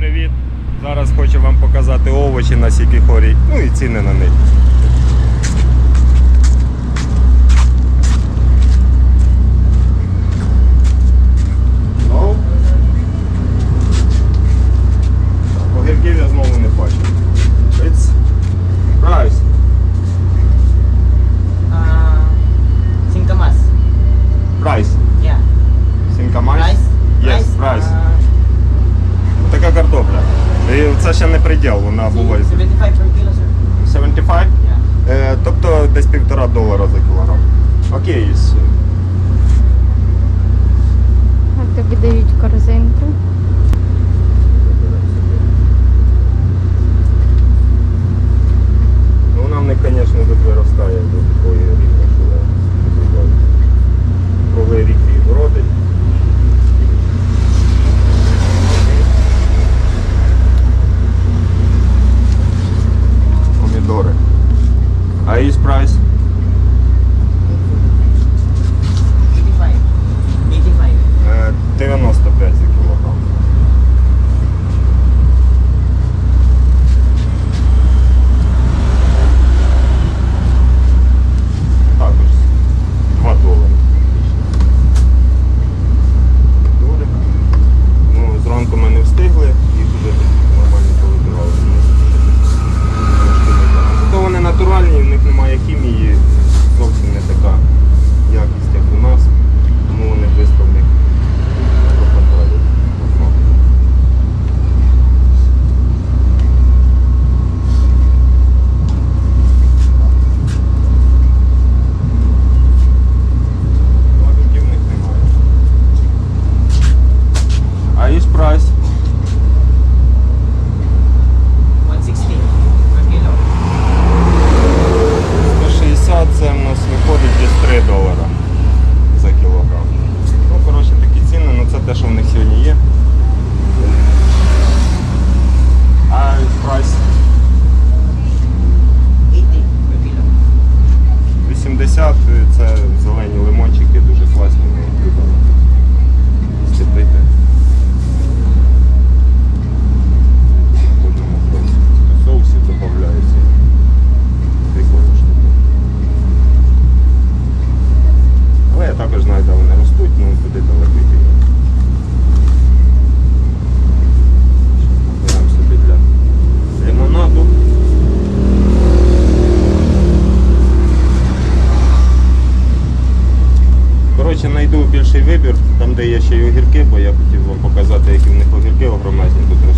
привіт! Зараз хочу вам показати овочі на сікіхорі, ну і ціни на них. це ще не приділ, вона була. 75 е, Тобто десь півтора долара за кілограм. Окей. коротше, знайду більший вибір, там де є ще й огірки, бо я хотів вам показати, які в них огірки огромезні тут.